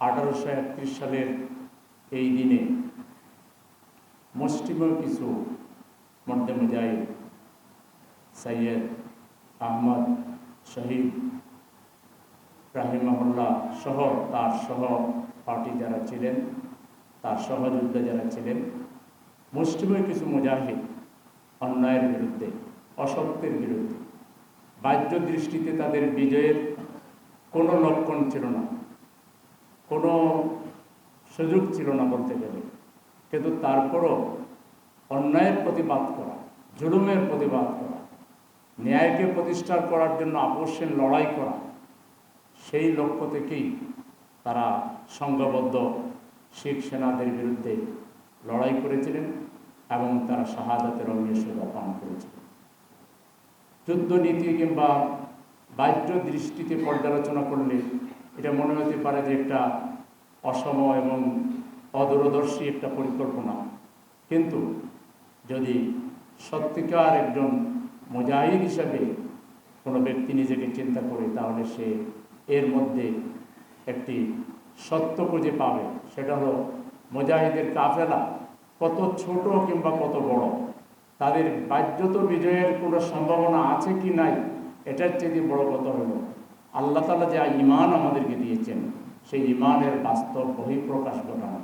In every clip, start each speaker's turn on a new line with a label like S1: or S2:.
S1: আঠারোশো একত্রিশ সালের এই দিনে মুসলিমও কিছু মধ্যে মুজাহিদ সৈয়দ আহমদ শহীদ রাহিমাহুল্লাহ সহ তার সহ পার্টি যারা ছিলেন, তার সহযোদ্ধা যারা ছিলেন মুসলিমের কিছু মুজাহিদ অন্যায়ের বিরুদ্ধে, অসত্যের বিরুদ্ধে বাহ্য দৃষ্টিতে তাদের বিজয়ের কোনো লক্ষণ ছিল না। কোনো সুযোগ ছিল না বলতে গেলে। কিন্তু তারপরও অন্যায়ের প্রতিবাদ করা, জুলুমের প্রতিবাদ করা, ন্যায়কে প্রতিষ্ঠা করার জন্য আপোষের লড়াই করা, সেই লক্ষ্য থেকেই তারা সংঘবদ্ধ শিখ সেনাদের বিরুদ্ধে লড়াই করেছিলেন এবং তারা শাহাদাতের অন্বেষণা পান করেছিলেন। যুদ্ধনীতি কিংবা বাহ্য দৃষ্টিতে পর্যালোচনা করলে এটা মনে হতে পারে যে একটা অসম এবং অদূরদর্শী একটা পরিকল্পনা। কিন্তু যদি সত্যিকার একজন মুজাহিদ হিসাবে কোনো ব্যক্তি নিজেকে চিন্তা করে, তাহলে সে এর মধ্যে একটি সত্য খুঁজে পাবে। সেটা হলো মুজাহিদের কাফেলা কত ছোট কিংবা কত বড়, তাদের বাহ্যত বিজয়ের কোনো সম্ভাবনা আছে কি নাই, এটার চেয়ে বড় কথা হলো আল্লাহ তালা যে ইমান আমাদেরকে দিয়েছেন, সেই ইমানের বাস্তব বহিঃপ্রকাশ ঘটানো।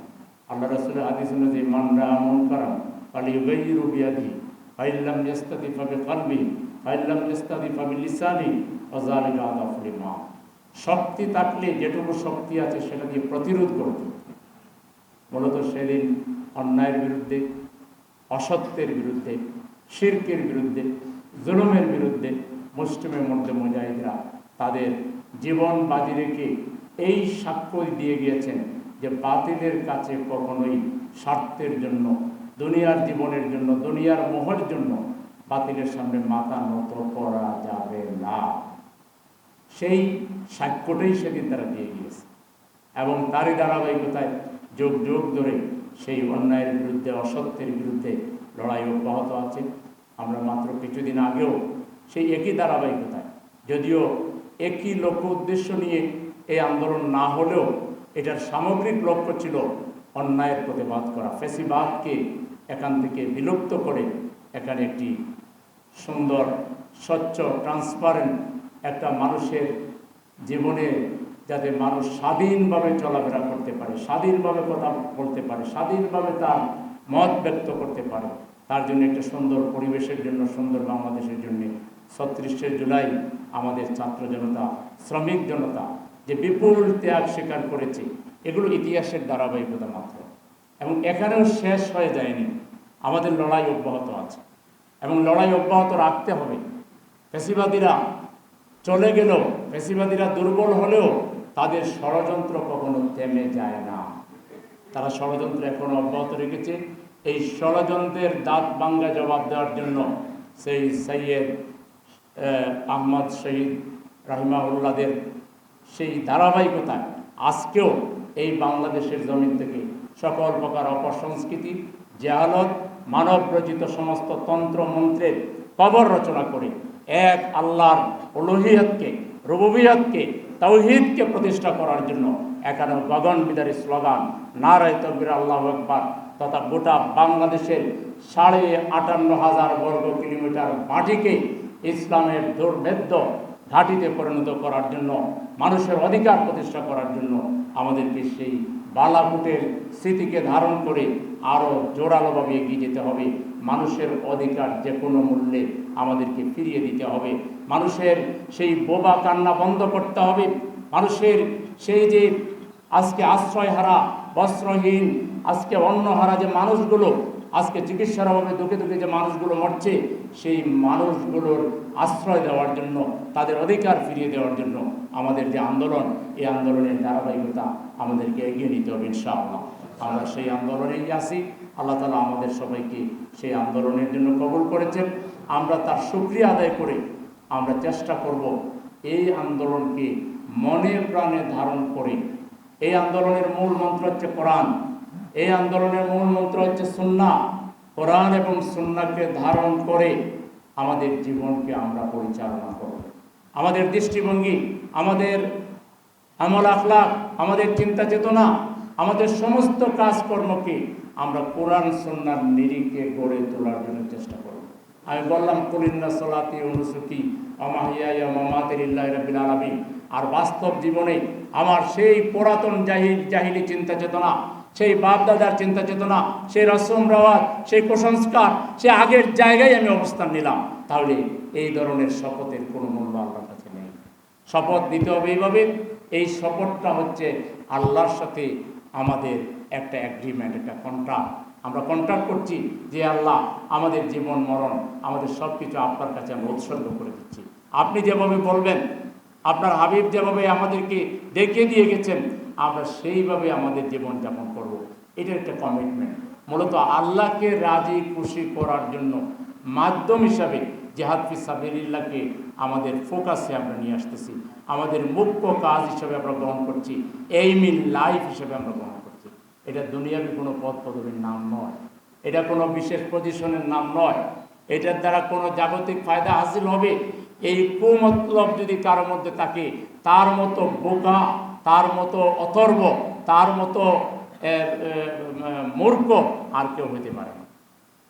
S1: আল্লাহ রসুলের হাদিস যে ইমান রামন কারাম কালি রুবিয়াদি ফাইল্লাম ইস্তাদি ফাবি কালবি ফাইল্লাম ইস্তাদি ফাবি লিসানি অজালিক আদাফুল মা শক্তি থাকলে যেটুকু শক্তি আছে, সেটা দিয়ে প্রতিরোধ করতে মূলত সেদিন অন্যায়ের বিরুদ্ধে, অসত্যের বিরুদ্ধে, শির্কের বিরুদ্ধে, জুলুমের বিরুদ্ধে, মুসলিমের মধ্যে মুজাহিদরা তাদের জীবন বাজি রেখে এই সাক্ষ্য দিয়ে গিয়েছেন যে বাতিলের কাছে কখনোই স্বার্থের জন্য, দুনিয়ার জীবনের জন্য, দুনিয়ার মোহর জন্য বাতিলের সামনে মাথা নত করা যাবে না। সেই সাক্ষ্যটাই সেদিন তারা দিয়ে গিয়েছে। এবং তারই ধারাবাহিকতায় যোগ যোগ ধরে সেই অন্যায়ের বিরুদ্ধে, অসত্যের বিরুদ্ধে লড়াই অব্যাহত আছে। আমরা মাত্র কিছুদিন আগেও সেই একই ধারাবাহিকতায়, যদিও একই লক্ষ্য উদ্দেশ্য নিয়ে এই আন্দোলন না হলেও এটার সামগ্রিক লক্ষ্য ছিল অন্যায়ের প্রতিবাদ করা। ফেসিবাদকে এখান থেকে বিলুপ্ত করে এখানে একটি সুন্দর, স্বচ্ছ ট্রান্সপারেন্ট একটা মানুষের জীবনে যাতে মানুষ স্বাধীনভাবে চলাফেরা করতে পারে, স্বাধীনভাবে কথা বলতে পারে, স্বাধীনভাবে তার মত ব্যক্ত করতে পারে, তার জন্য একটা সুন্দর পরিবেশের জন্য, সুন্দর বাংলাদেশের জন্য। ছত্রিশে জুলাই আমাদের ছাত্র জনতা, শ্রমিক জনতা যে বিপুল ত্যাগ স্বীকার করেছে, এগুলো ইতিহাসের ধারাবাহিকতা মাত্র। এবং এখানেও শেষ হয়ে যায়নি। আমাদের লড়াই অব্যাহত আছে। এবং লড়াই অব্যাহত রাখতে হবে। ফেসিবাদীরা চলে গেলেও, ফেসিবাদীরা দুর্বল হলেও তাদের ষড়যন্ত্র কখনো থেমে যায় না। তারা ষড়যন্ত্র এখনও অব্যাহত রেখেছে। এই ষড়যন্ত্রের দাঁত বাঙ্গা জবাব দেওয়ার জন্য সেই সৈয়দ আহমদ শহীদ রাহিমাউল্লাদের সেই ধারাবাহিকতায় আজকেও এই বাংলাদেশের জমিন থেকে সকল প্রকার অপসংস্কৃতি, জেহালত মানব রচিত সমস্ত তন্ত্র মন্ত্রের কবর রচনা করে এক আল্লাহর অলহিয়তকে রবুবিয়তকে তৌহিদকে প্রতিষ্ঠা করার জন্য এখানে গগন বিদারী স্লোগান, নারায় তকবির আল্লাহ একবার তথা গোটা বাংলাদেশের সাড়ে আটান্ন হাজার বর্গ কিলোমিটার মাটিকে ইসলামের দুর্ভেদ্য ঘাটিতে পরিণত করার জন্য, মানুষের অধিকার প্রতিষ্ঠা করার জন্য আমাদেরকে সেই বালাকুটের স্মৃতিকে ধারণ করে আরও জোরালোভাবে এগিয়ে যেতে হবে। মানুষের অধিকার যে কোনো মূল্যে আমাদেরকে ফিরিয়ে দিতে হবে। মানুষের সেই বোবা কান্না বন্ধ করতে হবে। মানুষের সেই যে আজকে আশ্রয়হারা, বস্ত্রহীন, আজকে অন্নহারা যে মানুষগুলো আজকে চিকিৎসার অভাবে দুঃখে দুঃখে যে মানুষগুলো মরছে, সেই মানুষগুলোর আশ্রয় দেওয়ার জন্য, তাদের অধিকার ফিরিয়ে দেওয়ার জন্য আমাদের যে আন্দোলন, এই আন্দোলনের ধারাবাহিকতা আমাদেরকে এগিয়ে নিতে হবে ইনশাআল্লাহ। আমরা সেই আন্দোলনেই আছি। আল্লাহ তালা আমাদের সবাইকে সেই আন্দোলনের জন্য কবল করেছেন। আমরা তার সুক্রিয়া আদায় করে আমরা চেষ্টা করব এই আন্দোলনকে মনে প্রাণে ধারণ করে। এই আন্দোলনের মূল মন্ত্র হচ্ছে কোরআন। এই আন্দোলনের মূল মন্ত্র হচ্ছে সুন্না কোরআন এবং সুন্নাকে ধারণ করে আমাদের জীবনকে আমরা পরিচালনা করব। আমাদের দৃষ্টিভঙ্গি, আমাদের আমল আখলাক আমাদের চিন্তা চেতনা, আমাদের সমস্ত কাজকর্মকে আমরা কোরআন সন্ন্যার নিরিখে গড়ে তোলার জন্য চেষ্টা করব। আমি বললাম, কলিন্না সলাতি অনুসুতি অমাহিয়া মামাতের ইল্লাহ রবিল আলমী আর বাস্তব জীবনে আমার সেই পুরাতন জাহিল জাহিলি চিন্তা চেতনা সেই বাপ দাদার চিন্তা চেতনা, সেই রসম রাওয়াত সেই কুসংস্কার, সে আগের জায়গায় আমি অবস্থান নিলাম। তাহলে এই ধরনের শপথের কোনো মূল্য আল্লাহর কাছে নেই। শপথ নিতে হবে এইভাবে। এই শপথটা হচ্ছে আল্লাহর সাথে আমাদের একটা অ্যাগ্রিমেন্ট একটা কন্ট্রাক্ট আমরা কন্ট্রাক্ট করছি যে আল্লাহ আমাদের জীবন, মরণ, আমাদের সব কিছু আপনার কাছে আমরা উৎসর্গ করে দিচ্ছি। আপনি যেভাবে বলবেন, আপনার হাবিব যেভাবে আমাদেরকে দেখিয়ে দিয়ে গেছেন আমরা সেইভাবে আমাদের জীবন যাপন করব। এটা একটা কমিটমেন্ট মূলত আল্লাহকে রাজি খুশি করার জন্য মাধ্যম হিসাবে জেহাদ ফিসাবিল্লাহকে আমাদের ফোকাসে আমরা নিয়ে আসতেছি। আমাদের মুখ্য কাজ হিসাবে আমরা গ্রহণ করছি। এইম লাইফ হিসাবে আমরা গ্রহণ করছি। এটা দুনিয়াবি কোনো পদ পদবীর নাম নয়। এটা কোনো বিশেষ পজিশনের নাম নয়। এটার দ্বারা কোনো জাগতিক ফায়দা হাসিল হবে। এই কুমতলব যদি কারোর মধ্যে থাকে, তার মতো বোকা তার মতো অথর্ব, তার মতো মূর্খ আর কেউ হইতে পারে না।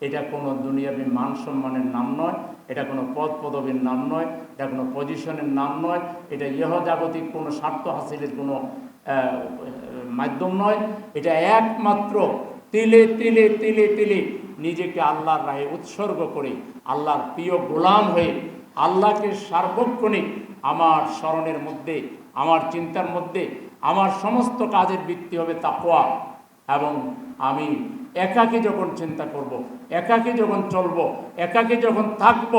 S1: এটা কোনো দুনিয়াবী মান সম্মানের নাম নয়, এটা কোনো পদ পদবীর নাম নয়, এটা কোনো পজিশনের নাম নয়, এটা ইহ জাগতিক কোনো স্বার্থ হাসিলের কোনো মাধ্যম নয়, এটা একমাত্র তিলে তিলে তিলে তিলে নিজেকে আল্লাহর রায়ে উৎসর্গ করে, আল্লাহর প্রিয় গোলাম হয়ে আল্লাহকে সার্বক্ষণিক আমার স্মরণের মধ্যে আমার চিন্তার মধ্যে আমার সমস্ত কাজের ভিত্তি হবে তাকোয়া এবং আমি একাকে যখন চিন্তা করব। একাকে যখন চলব, একাকে যখন থাকব,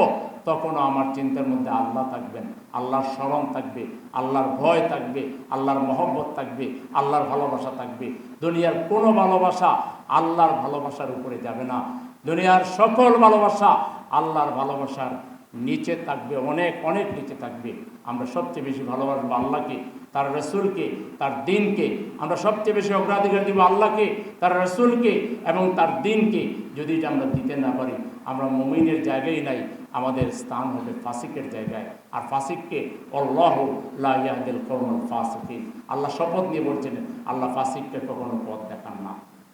S1: তখনও আমার চিন্তার মধ্যে আল্লাহ থাকবেন। আল্লাহর স্মরণ থাকবে, আল্লাহর ভয় থাকবে, আল্লাহর মহব্বত থাকবে, আল্লাহর ভালোবাসা থাকবে। দুনিয়ার কোনো ভালোবাসা আল্লাহর ভালোবাসার উপরে যাবে না। দুনিয়ার সকল ভালোবাসা আল্লাহর ভালোবাসার নিচে থাকবে, অনেক অনেক নিচে থাকবে। আমরা সবচেয়ে বেশি ভালোবাসবো আল্লাহকে, তার রসুলকে, তার দিনকে। আমরা সবচেয়ে বেশি অগ্রাধিকার দিব আল্লাহকে, তার রসুলকে এবং তার দিনকে। যদি এটা আমরা দিতে না পারি, আমরা মমিনের জায়গায় নাই, আমাদের স্থান হবে ফাসিকের জায়গায়। আর ফাসিককে অল্লাহ লাহিয়াদিল কৌমল ফাসিকিন। আল্লাহ শপথ নিয়ে বলছেন, আল্লাহ ফাসিককে কখনো পথ দেখান না।